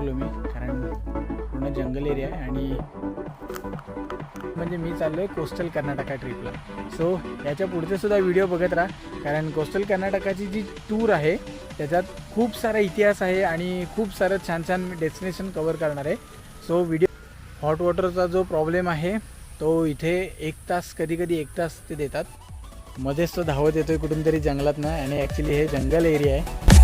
घाबरलो मी कारण पूर्ण जंगल एरिया आहे आणि म्हणजे मी चाललो आहे कोस्टल कर्नाटका ट्रिपला सो याच्या पुढचे सुद्धा व्हिडिओ बघत राहा कारण कोस्टल कर्नाटकाची जी टूर आहे त्याच्यात खूप सारा इतिहास आहे आणि खूप सारं छान छान डेस्टिनेशन कवर करणार आहे. सो व्हिडिओ हॉट वॉटरचा जो प्रॉब्लेम आहे तो इथे एक तास कधी कधी एक तास ते देतात. मध्येच तो धावत येतोय कुठून तरी जंगलात ना आणि ॲक्च्युली हे जंगल एरिया आहे.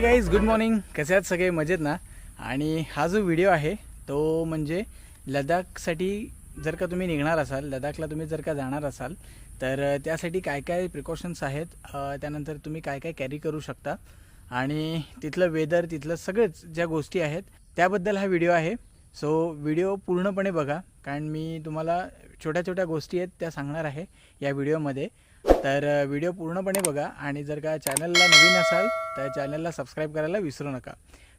हे गाईज गुड मॉर्निंग कसे आहात सगळे? मजेत ना? आणि हा जो व्हिडिओ आहे तो म्हणजे लडाखसाठी जर का तुम्ही निघणार असाल लडाखला तुम्ही जर का जाणार असाल तर त्यासाठी काय काय प्रिकॉशन्स आहेत? त्यानंतर तुम्ही काय काय कॅरी करू शकता? आणि तिथलं वेदर तिथलं सगळंच ज्या गोष्टी आहेत त्याबद्दल हा व्हिडिओ आहे. सो व्हिडिओ पूर्णपणे बघा. कारण मी तुम्हाला छोट्या छोट्या गोष्टी आहेत त्या सांगणार आहे या व्हिडिओमध्ये तर व्हिडिओ पूर्णपणे बघा आणि जर का चॅनलला नवीन असाल तर चॅनलला सबस्क्राईब करायला विसरू नका.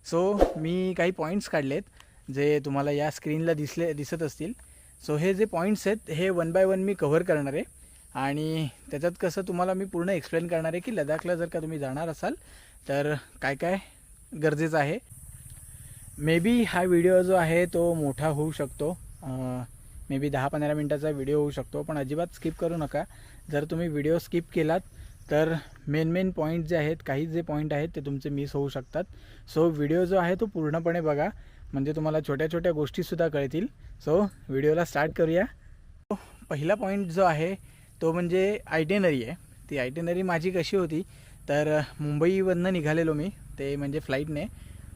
सो मी काही पॉईंट्स काढलेत जे तुम्हाला या स्क्रीनला दिसले दिसत असतील. सो हे जे पॉईंट्स आहेत हे वन बाय वन मी कव्हर करणार आहे. आणि त्याच्यात कसं तुम्हाला मी पूर्ण एक्सप्लेन करणार आहे की लडाखला जर का तुम्ही जाणार असाल तर काय काय गरजेचं आहे? मे बी हा व्हिडिओ जो आहे तो मोठा होऊ शकतो. मे बी दहा पंधरा मिनटाचा व्हिडिओ होऊ शकतो पण अजिबात स्किप करू नका. जर तुम्ही व्हिडिओ स्किप केलात तर मेन मेन पॉईंट जे आहेत काही जे पॉईंट आहेत ते तुमचे मिस होऊ शकतात. सो व्हिडिओ जो आहे तो पूर्णपणे बघा. म्हणजे तुम्हाला छोट्या छोट्या गोष्टीसुद्धा कळतील. सो व्हिडिओला स्टार्ट करूया. पहिला पॉईंट जो आहे तो म्हणजे आयटेनरी आहे. ती आयटेनरी माझी कशी होती तर मुंबईवरनं निघालेलो मी. ते म्हणजे फ्लाईटने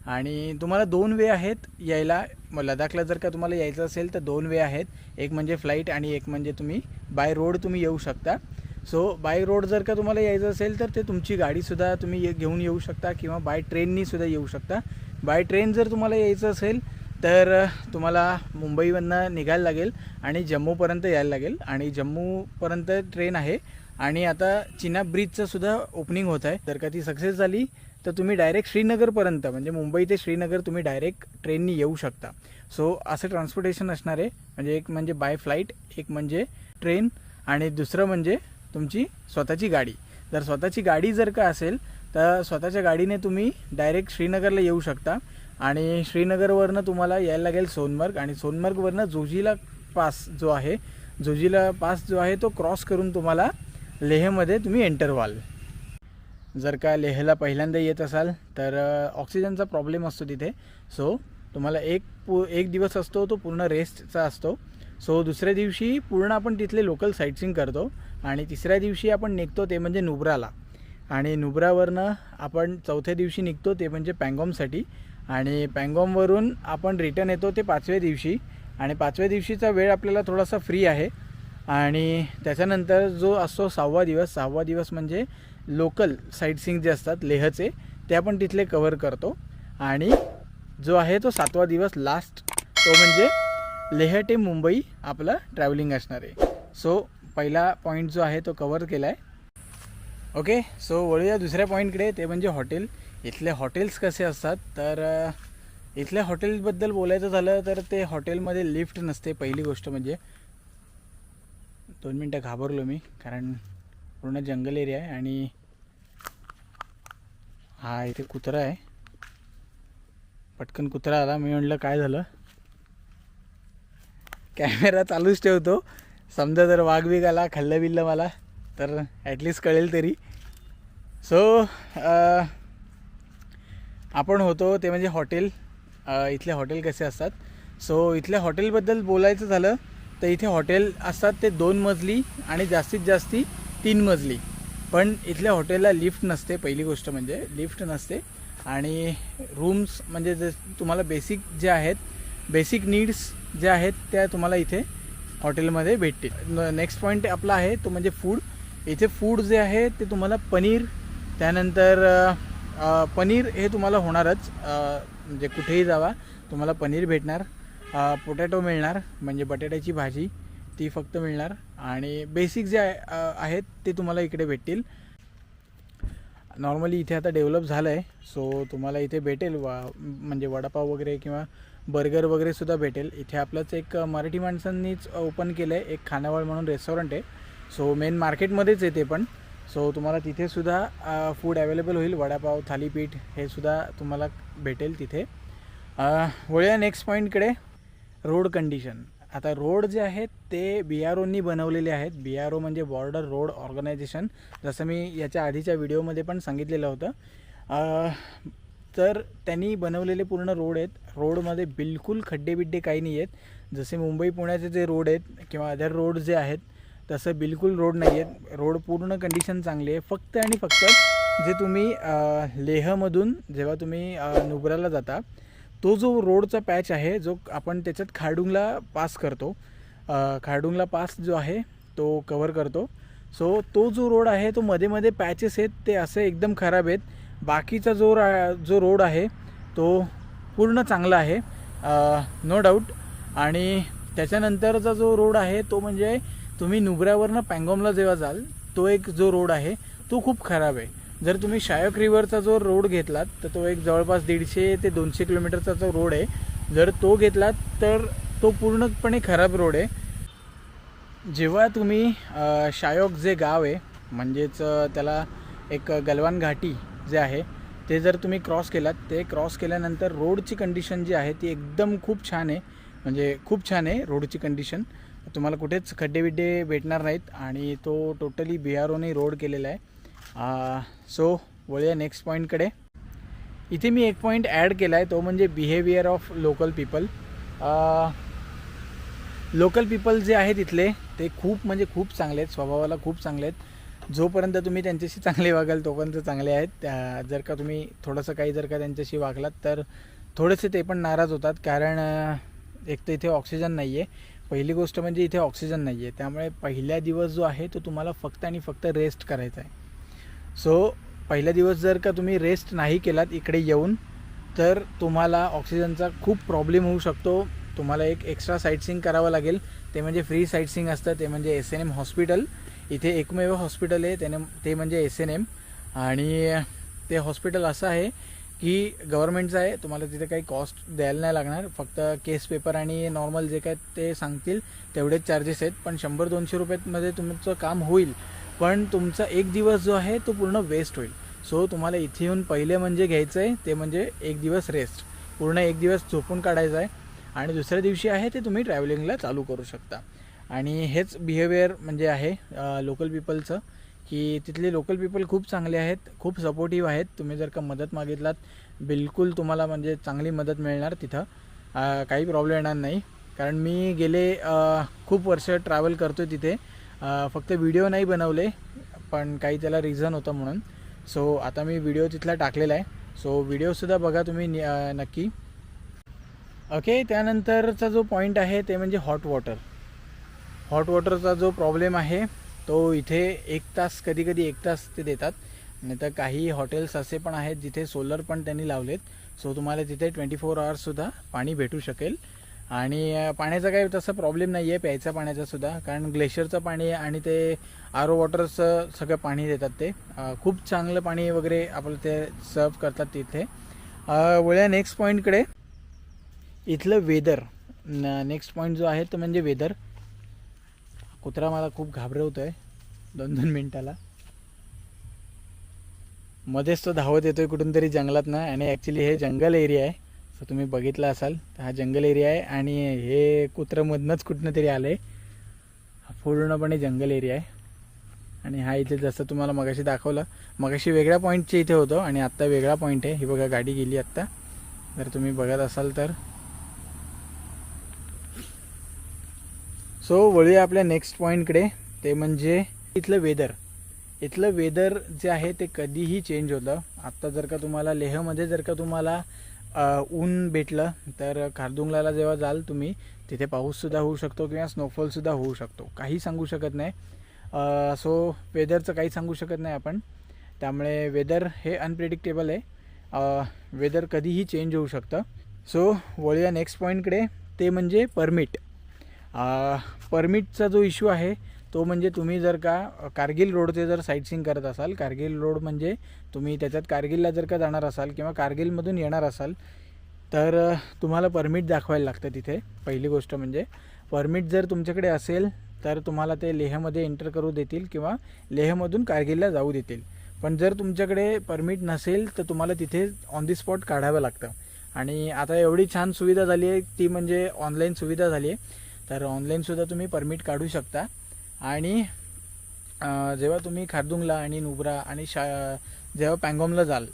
आणि तुम्हाला दोन वे आहेत यायला. मग लडाखला जर का तुम्हाला यायचं असेल तर दोन वे आहेत. एक म्हणजे फ्लाईट आणि एक म्हणजे तुम्ही बाय रोड तुम्ही येऊ शकता. सो बाय रोड जर का तुम्हाला यायचं असेल तर ते तुमची गाडीसुद्धा तुम्ही ये- घेऊन येऊ शकता किंवा बाय ट्रेननीसुद्धा येऊ शकता. बाय ट्रेन जर तुम्हाला यायचं असेल तर तुम्हाला मुंबईवरनं निघायला लागेल आणि जम्मूपर्यंत यायला लागेल. आणि जम्मूपर्यंत ट्रेन आहे. आणि आता चिना ब्रिजचंसुद्धा ओपनिंग होत आहे. जर का ती सक्सेस झाली तर तुम्ही डायरेक्ट श्रीनगरपर्यंत म्हणजे मुंबई ते श्रीनगर तुम्ही डायरेक्ट ट्रेननी येऊ शकता. सो असं ट्रान्सपोर्टेशन असणार आहे. म्हणजे एक म्हणजे बाय फ्लाईट एक म्हणजे ट्रेन आणि दुसरं म्हणजे तुमची स्वतःची गाडी. जर स्वतःची गाडी जर का असेल तर स्वतःच्या गाडीने तुम्ही डायरेक्ट श्रीनगरला येऊ शकता. आणि श्रीनगरवरनं तुम्हाला यायला लागेल सोनमर्ग. आणि सोनमर्गवरनं जोजिला पास जो आहे जोजिला पास जो आहे तो क्रॉस करून तुम्हाला लेहमध्ये तुम्ही एंटर व्हाल. जर का लेहला पहिल्यांदा येत असाल तर ऑक्सिजनचा प्रॉब्लेम असतो तिथे. सो तुम्हाला एक पू एक दिवस असतो तो पूर्ण रेस्टचा असतो. सो दुसऱ्या दिवशी पूर्ण आपण तिथले लोकल साईटसिंग करतो आणि तिसऱ्या दिवशी आपण निघतो ते म्हणजे नुब्राला. आणि नुब्रावरनं आपण चौथ्या दिवशी निघतो ते म्हणजे पँगॉमसाठी. आणि पँगॉमवरून आपण रिटर्न येतो ते पाचव्या दिवशी. आणि पाचव्या दिवशीचा वेळ आपल्याला थोडासा फ्री आहे. आणि त्याच्यानंतर जो असतो सहावा दिवस सहावा दिवस म्हणजे लोकल साईटसिंग जे असतात लेहचे ते आपण तिथले कवर करतो. आणि जो आहे तो सातवा दिवस लास्ट तो म्हणजे लेह ते मुंबई आपलं ट्रॅव्हलिंग असणार आहे. सो पहिला पॉईंट जो आहे तो कवर केला आहे ओके सो वळूया दुसऱ्या पॉईंटकडे ते म्हणजे हॉटेल इथले हॉटेल्स कसे असतात? तर इथल्या हॉटेलबद्दल बोलायचं झालं तर ते हॉटेलमध्ये लिफ्ट नसते पहिली गोष्ट म्हणजे. दोन मिनटं घाबरलो मी कारण पूर्ण जंगल एरिया आहे आणि हा इथे कुत्रा आहे. पटकन कुत्रा आला. मी म्हटलं काय झालं? कॅमेरा चालूच ठेवतो. समजा जर वाघ बिघ आला खाल्लं बिल्लं मला तर ॲटलिस्ट कळेल तरी. सो आपण होतो ते म्हणजे हॉटेल. इथले हॉटेल कसे असतात? सो इथल्या हॉटेलबद्दल बोलायचं झालं तर इथे हॉटेल असतात ते दोन मजली आणि जास्तीत जास्ती तीन मजली. पण इथल्या हॉटेलला लिफ्ट नसते पहिली गोष्ट म्हणजे. लिफ्ट नसते. आणि रूम्स म्हणजे जे तुम्हाला बेसिक जे आहेत बेसिक नीड्स ज्या आहेत त्या तुम्हाला इथे हॉटेलमध्ये भेटतील. नेक्स्ट पॉईंट आपला आहे तो म्हणजे फूड. इथे फूड जे आहे ते तुम्हाला पनीर त्यानंतर पनीर हे तुम्हाला होणारच. म्हणजे कुठेही जावा तुम्हाला पनीर भेटणार. पोटॅटो मिळणार म्हणजे बटाट्याची भाजी. ती फक्त मिळणार. आणि बेसिक जे आहे- आहेत ते तुम्हाला इकडे भेटतील. नॉर्मली इथे आता डेव्हलप झालं आहे सो तुम्हाला इथे भेटेल. वा म्हणजे वडापाव वगैरे किंवा बर्गर वगैरे सुद्धा भेटेल. इथे आपलंच एक मराठी माणसांनीच ओपन केलं आहे एक खानावळ म्हणून रेस्टॉरंट आहे. सो मेन मार्केटमध्येच येते पण. सो तुम्हाला तिथेसुद्धा फूड अवेलेबल होईल. वडापाव थालीपीठ हे सुद्धा तुम्हाला भेटेल तिथे. वळूया नेक्स्ट पॉईंटकडे रोड कंडिशन आता रोड जे आहेत ते बी आर ओनी बनवलेले आहेत. बी आर ओ म्हणजे बॉर्डर रोड ऑर्गनायझेशन जसं मी याच्या आधीच्या व्हिडिओमध्ये पण सांगितलेलं होतं. तर त्यांनी बनवलेले पूर्ण रोड आहेत. रोडमध्ये बिलकुल खड्डे बिड्डे काही नाही आहेत. जसे मुंबई पुण्याचे जे रोड आहेत किंवा अदर रोड जे आहेत तसं बिलकुल रोड नाही आहेत. रोड पूर्ण कंडिशन चांगली आहे. फक्त आणि फक्त जे तुम्ही लेहमधून जेव्हा तुम्ही नुब्राला जाता तो जो रोडचा पॅच आहे जो आपण त्याच्यात खारडुंगला पास करतो खारडुंगला पास जो आहे तो कवर करतो. सो तो जो रोड आहे तो मध्ये मध्ये पॅचेस आहेत ते असे एकदम खराब आहेत. बाकीचा जो रा जो रोड आहे तो पूर्ण चांगला आहे नो डाऊट आणि त्याच्यानंतरचा जो रोड आहे तो म्हणजे तुम्ही नुबऱ्यावरनं पँगॉमला जेव्हा जाल तो एक जो रोड आहे तो खूप खराब आहे. जर तुम्ही शायक रिव्हरचा जो रोड घेतलात तर तो एक जवळपास दीडशे ते दोनशे किलोमीटरचा जो रोड आहे जर तो घेतलात तर तो पूर्णपणे खराब रोड आहे. जेव्हा तुम्ही शायोक जे गाव आहे म्हणजेच त्याला एक गलवान घाटी जे आहे ते जर तुम्ही क्रॉस केलात ते क्रॉस केल्यानंतर रोडची कंडिशन जी आहे ती एकदम खूप छान आहे. म्हणजे खूप छान आहे रोडची कंडिशन. तुम्हाला कुठेच खड्डे बिड्डे भेटणार नाहीत आणि तो टोटली बिहारोने रोड केलेला आहे. सो वळूया नेक्स्ट पॉईंटकडे इथे मी एक पॉईंट ॲड केला आहे तो म्हणजे behaviour of local people local people जे आहेत इथले ते खूप म्हणजे खूप चांगले आहेत स्वभावाला खूप चांगले आहेत. जोपर्यंत तुम्ही त्यांच्याशी चांगले वागाल तोपर्यंत चांगले आहेत. जर का तुम्ही थोडंसं काही जर का त्यांच्याशी वागलात तर थोडेसे ते पण नाराज होतात. कारण एक तर इथे ऑक्सिजन नाही आहे पहिली गोष्ट म्हणजे इथे ऑक्सिजन नाही आहे त्यामुळे पहिला दिवस जो आहे तो तुम्हाला फक्त आणि फक्त रेस्ट करायचा आहे. सो पहिला दिवस जर का तुम्ही रेस्ट नाही केलात इकडे येऊन तर तुम्हाला ऑक्सिजनचा खूप प्रॉब्लेम होऊ शकतो. तुम्हाला एक एक्स्ट्रा साईटसिंग करावं लागेल. ते म्हणजे फ्री साईटसिंग असतं. ते म्हणजे एस एन एम हॉस्पिटल इथे एकमेव हॉस्पिटल आहे. त्याने ते म्हणजे एस एन एम आणि ते हॉस्पिटल असं आहे की गव्हर्नमेंटचं आहे. तुम्हाला तिथे काही कॉस्ट द्यायला नाही लागणार. फक्त केस पेपर आणि नॉर्मल जे काय ते सांगतील तेवढेच चार्जेस आहेत. पण शंभर दोनशे रुपयामध्ये तुमचं काम होईल. पण तुमचा एक दिवस जो आहे तो पूर्ण वेस्ट होईल. सो तुम्हाला इथे येऊन पहिले म्हणजे घ्यायचं आहे ते म्हणजे एक दिवस रेस्ट पूर्ण एक दिवस झोपून काढायचा आहे. आणि दुसऱ्या दिवशी आहे ते तुम्ही ट्रॅव्हलिंगला चालू करू शकता. आणि हेच बिहेवियर म्हणजे आहे लोकल पीपलचं की तिथले लोकल पीपल खूप चांगले आहेत खूप सपोर्टिव्ह आहेत. तुम्ही जर का मदत मागितलात बिलकुल तुम्हाला म्हणजे चांगली मदत मिळणार तिथं. काही प्रॉब्लेम येणार नाही. कारण मी गेले खूप वर्ष ट्रॅव्हल करतो आहे तिथे. फक्त व्हिडिओ नाही बनवले पण काही त्याला रिझन होतं म्हणून. सो आता मी व्हिडिओ तिथला टाकलेला आहे. सो व्हिडिओसुद्धा बघा तुम्ही नक्की. ओके त्यानंतरचा जो पॉईंट आहे ते म्हणजे हॉट वॉटर हॉट वॉटरचा जो प्रॉब्लेम आहे तो इथे एक तास कधी कधी एक तास ते देतात. नाही तर काही हॉटेल्स असे पण आहेत जिथे सोलर पण त्यांनी लावलेत. सो तुम्हाला तिथे ट्वेंटी फोर आवर्ससुद्धा पाणी भेटू शकेल. आणि पाण्याचा काही तसा प्रॉब्लेम नाही आहे प्यायचा पाण्याचा सुद्धा. कारण ग्लेशियरचं पाणी आणि ते आर ओ वॉटरचं सगळं पाणी देतात ते. खूप चांगलं पाणी वगैरे आपलं ते सर्व करतात तिथे. वळ्या नेक्स्ट पॉईंटकडे इथलं वेदर नेक्स्ट पॉईंट जो आहे तो म्हणजे वेदर कुत्रा मला खूप घाबरवतो आहे दोन दोन मिनटाला. मध्येच तो धावत येतो आहे कुठून तरी जंगलात ना आणि ॲक्च्युली हे जंगल एरिया आहे. सो तुम्ही बघितलं असाल तर हा जंगल एरिया आहे आणि हे कुत्र्यामधनंच कुठनं तरी आलं आहे हा पूर्णपणे जंगल एरिया आहे. आणि हा इथे जसं तुम्हाला मगाशी दाखवलं मगाशी वेगळ्या पॉईंटचे इथे होतं आणि आत्ता वेगळा पॉईंट आहे. ही बघा गाडी गेली आत्ता. जर तुम्ही बघत असाल तर. सो वळूया आपल्या नेक्स्ट पॉईंटकडे ते म्हणजे इथलं वेदर इथलं वेदर जे आहे ते कधीही चेंज होतं. आत्ता जर का तुम्हाला लेहमध्ये जर का तुम्हाला ऊन भेटलं तर खारदुंगलाला जेव्हा जाल तुम्ही तिथे पाऊससुद्धा होऊ शकतो किंवा स्नोफॉलसुद्धा होऊ शकतो. काही सांगू शकत नाही. सो वेदरचं काही सांगू शकत नाही आपण. त्यामुळे वेदर हे अनप्रेडिक्टेबल आहे. वेदर कधीही चेंज होऊ शकतं. सो वळूया नेक्स्ट पॉईंटकडे ते म्हणजे परमिट परमिटचा जो इश्यू आहे तो म्हणजे तुम्ही जर का कारगिल रोडचे जर साईटसिंग करत असाल कारगिल रोड म्हणजे तुम्ही त्याच्यात कारगिलला जर का जाणार असाल किंवा कारगिलमधून येणार असाल तर तुम्हाला परमिट दाखवायला लागतं तिथे. पहिली गोष्ट म्हणजे परमिट जर तुमच्याकडे असेल तर तुम्हाला ते लेहमध्ये एंटर करू देतील किंवा लेहमधून कारगिलला जाऊ देतील. पण जर तुमच्याकडे परमिट नसेल तर तुम्हाला तिथे ऑन दी स्पॉट काढावं लागतं. आणि आता एवढी छान सुविधा झाली आहे ती म्हणजे ऑनलाईन सुविधा झाली आहे. तर ऑनलाईनसुद्धा तुम्ही परमिट काढू शकता. आणि जेव्हा तुम्ही खारदुंगला आणि नुब्रा आणि शा जेव्हा पँगॉमला जाल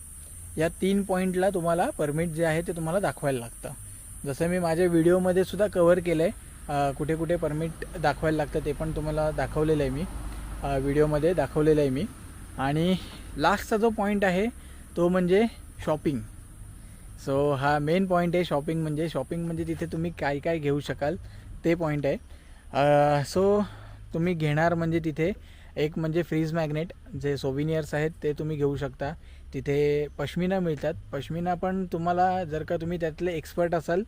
या तीन पॉईंटला तुम्हाला परमिट जे आहे ते तुम्हाला दाखवायला लागतं. जसं मी माझ्या व्हिडिओमध्ये सुद्धा कव्हर केलं आहे कुठे कुठे परमिट दाखवायला लागतं ते पण तुम्हाला दाखवलेलं आहे मी. व्हिडिओमध्ये दाखवलेलं आहे मी. आणि लास्टचा जो पॉईंट आहे तो म्हणजे शॉपिंग सो हा मेन पॉईंट आहे शॉपिंग म्हणजे. शॉपिंग म्हणजे तिथे तुम्ही काय काय घेऊ शकाल ते पॉईंट आहे. सो तुम्ही घेणार म्हणजे तिथे एक म्हणजे फ्रीज मॅग्नेट जे सोविनियर्स आहेत ते तुम्ही घेऊ शकता. तिथे पश्मिना मिळतात. पश्मिना पण तुम्हाला जर का तुम्ही त्यातले एक्सपर्ट असाल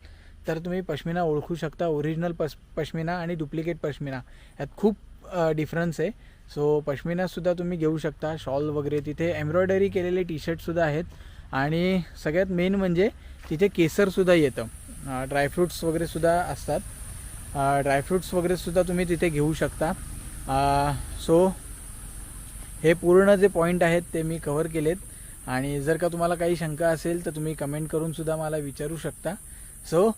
तर तुम्ही पश्मिना ओळखू शकता. ओरिजिनल पश पश्मिना आणि डुप्लिकेट पश्मिना. यात खूप डिफरन्स आहे. सो पश्मिनासुद्धा तुम्ही घेऊ शकता. शॉल वगैरे तिथे एम्ब्रॉयडरी केलेले टी शर्टसुद्धा आहेत. आणि सगळ्यात मेन म्हणजे तिथे केसरसुद्धा येतं. ड्रायफ्रूट्स वगैरेसुद्धा असतात. ड्रायफ्रूट्स वगैरेसुद्धा तुम्ही तिथे घेऊ शकता. सो हे पूर्ण जे पॉईंट आहेत ते मी कव्हर केलेत. आणि जर का तुम्हाला काही शंका असेल तर तुम्ही कमेंट करूनसुद्धा मला विचारू शकता. सो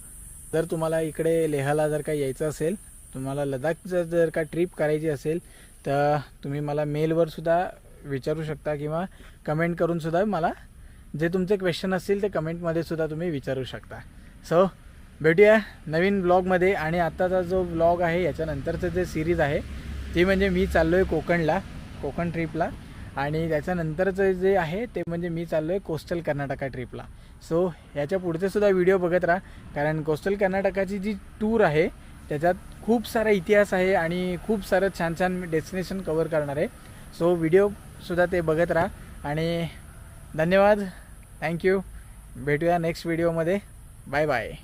जर तुम्हाला इकडे लेहाला जर का यायचं असेल तुम्हाला लडाखचं जर का ट्रिप करायची असेल तर तुम्ही मला मेलवर सुद्धा विचारू शकता किंवा कमेंट करूनसुद्धा मला जे तुमचे क्वेश्चन असतील ते कमेंटमध्ये सुद्धा तुम्ही विचारू शकता. सो भेटूया नवीन ब्लॉगमध्ये आणि आत्ताचा जो ब्लॉग आहे याच्यानंतरचं जे सिरीज आहे ती म्हणजे मी चाललो आहे कोकणला कोकण ट्रिपला आणि त्याच्यानंतरचं जे आहे ते म्हणजे मी चाललो आहे कोस्टल कर्नाटका ट्रिपला सो याच्या पुढचेसुद्धा व्हिडिओ बघत राहा. कारण कोस्टल कर्नाटकाची जी टूर आहे त्याच्यात खूप सारा इतिहास आहे आणि खूप सारं छान छान डेस्टिनेशन कवर करणार आहे. सो व्हिडिओसुद्धा ते बघत राहा. आणि धन्यवाद. थँक्यू भेटूया नेक्स्ट व्हिडिओमध्ये Bye bye.